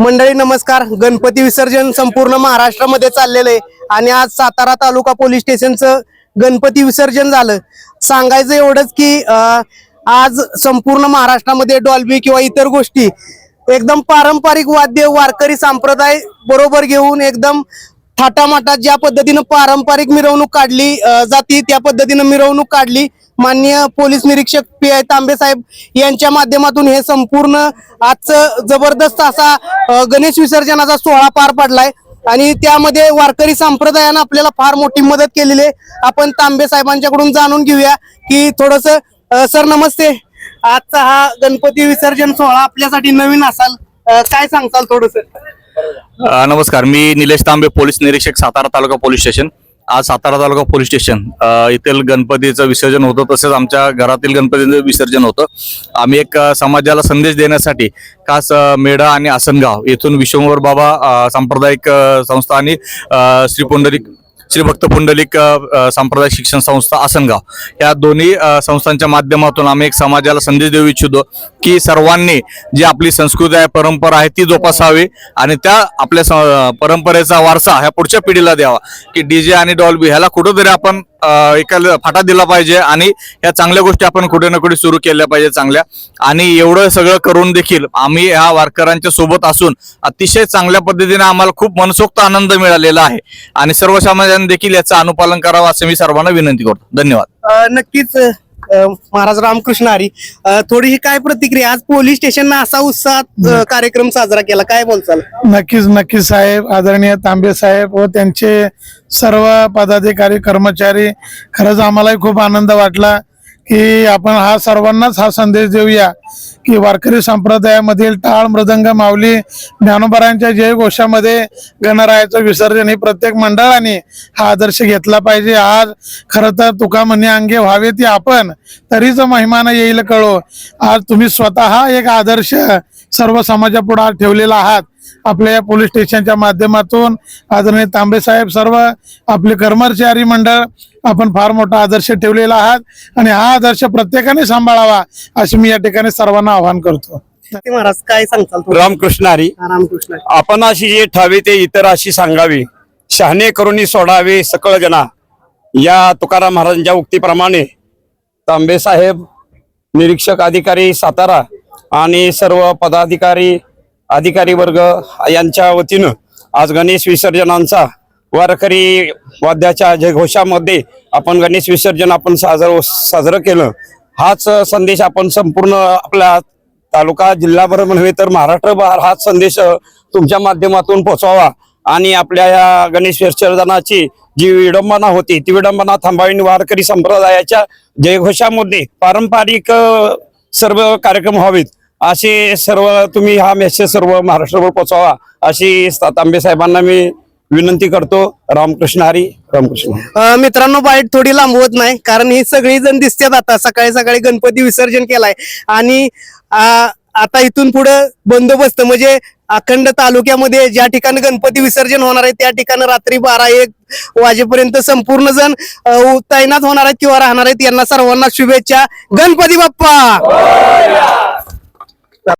मंडळी नमस्कार. गणपती विसर्जन संपूर्ण महाराष्ट्रामध्ये चाललेलं आहे. आणि आज सातारा तालुका पोलीस स्टेशनचं गणपती विसर्जन झालं. सांगायचं एवढंच की आज संपूर्ण महाराष्ट्रामध्ये डॉल्बी किंवा इतर गोष्टी एकदम पारंपरिक वाद्य वारकरी संप्रदाय बरोबर घेऊन एकदम थाटामाटात ज्या पद्धतीनं पारंपरिक मिरवणूक काढली जाती त्या पद्धतीनं मिरवणूक काढली माननीय पोलीस निरीक्षक पी आय तांबे साहेब यांच्या माध्यमातून हे संपूर्ण आजचं जबरदस्त असा गणेश विसर्जनाचा सोहळा पार पडलाय. आणि त्यामध्ये वारकरी संप्रदायानं आपल्याला फार मोठी मदत केलेली आहे. आपण तांबे साहेबांच्याकडून जाणून घेऊया की थोडस सर नमस्ते. आजचा हा गणपती विसर्जन सोहळा आपल्यासाठी नवीन असाल. काय सांगताल थोडस? नमस्कार. मी निलेश तांबे पोलीस निरीक्षक सातारा तालुका पोलीस स्टेशन. आज सातारा तालुका पोलीस स्टेशन अ, येथील गणपतीचं विसर्जन होतं. तसेच आमच्या घरातील गणपतीचं विसर्जन होतं. आम्ही एक समाजाला संदेश देण्यासाठी खास मेढा आणि आसनगाव येथून विश्वंभर बाबा सांप्रदायिक संस्था आणि श्री पुंडलिक श्री भक्त पुंडलिक सांप्रदायिक शिक्षण संस्था आसनगाव. या दोन्ही संस्थांच्या माध्यमातून आम्ही एक समाजाला संदेश देऊ इच्छितो. की सर्वांनी जी आपली संस्कृती आहे परंपरा आहे ती जोपासावी आणि त्या आपल्या परंपरेचा वारसा ह्या पुढच्या पिढीला द्यावा. की डीजे आणि डॉल्बी ह्याला कुठंतरी आपण अ, एका फाटा दिला पाहिजे आणि या चांगल्या गोष्टी आपण कुठे ना कुठे सुरू केल्या पाहिजे चांगल्या. आणि एवढं सगळं करून देखील आम्ही ह्या वारकऱ्यांच्या सोबत असून अतिशय चांगल्या पद्धतीने आम्हाला खूप मनसोक्त आनंद मिळालेला आहे. आणि सर्व समाजाने देखील याचं अनुपालन करावं असं मी सर्वांना विनंती करतो. धन्यवाद. नक्कीच. महाराज रामकृष्ण हरी अ, थोडीशी काय प्रतिक्रिया? आज पोलीस स्टेशननं असा उत्साहात कार्यक्रम साजरा केला. काय बोलचाल? नक्कीच नक्कीच साहेब आदरणीय तांबे साहेब व त्यांचे सर्व पदाधिकारी कर्मचारी खरंच आम्हालाही खूप आनंद वाटला. की आपण हा सर्वांनाच हा संदेश देऊया की वारकरी संप्रदायामधील टाळ मृदंग माऊली ज्ञानोबरांच्या जयघोषामध्ये गणरायाचं विसर्जन हे प्रत्येक मंडळाने हा आदर्श घेतला पाहिजे. आज खरं तर तुका म्हणे अंगे व्हावे ती आपण तरीच महिमानं येईल कळो. आज तुम्ही स्वतः एक आदर्श सर्व समाजापुढे ठेवलेला आहात. आपल्या या पोलीस स्टेशनच्या माध्यमातून आदरणीय तांबे साहेब सर्व आपले कर्मचारी मंडळ आपण फार मोठा आदर्श ठेवलेला आहात आणि हा आदर्श प्रत्येकाने सांभाळावा असे मी या ठिकाणी सर्वांना आवाहन करतो महाराज काय सांगताल? रामकृष्ण हरी हा, रामकृष्ण. आपण अशी जे ठावे ते इतर अशी सांगावी शहाणे करुणी सोडावे सकळ जना या तुकाराम महाराजांच्या उक्तीप्रमाणे तांबे साहेब निरीक्षक अधिकारी सातारा आणि सर्व पदाधिकारी अधिकारी वर्ग यांच्या वतीनं आज गणेश विसर्जनांचा वारकरी वाद्याच्या जयघोषामध्ये आपण गणेश विसर्जन आपण साजर साजरं केलं. हाच संदेश आपण संपूर्ण आपल्या तालुका जिल्हाभर नव्हे तर महाराष्ट्रभर हाच संदेश तुमच्या माध्यमातून पोचवावा आणि आपल्या या गणेश विसर्जनाची जी विडंबना होती ती विडंबना थांबावी वारकरी संप्रदायाच्या जयघोषामध्ये पारंपरिक सर्व कार्यक्रम व्हावेत. असे सर्व तुम्ही हा मेसेज सर्व महाराष्ट्रभर पोचवा अशी तांबे साहेबांना मी विनंती करतो. रामकृष्ण हरी रामकृष्ण मित्रांनो बाईट थोडी लांबवत नाही कारण ही सगळी जण दिसतात आता. सकाळी सकाळी गणपती विसर्जन केलाय. आणि आता इथून पुढे बंदोबस्त म्हणजे अखंड तालुक्यामध्ये ज्या ठिकाणी गणपती विसर्जन होणार आहे त्या ठिकाणी रात्री बारा एक वाजेपर्यंत संपूर्ण जण तैनात होणार आहेत किंवा राहणार आहेत. यांना सर्वांना शुभेच्छा. गणपती बाप्पा!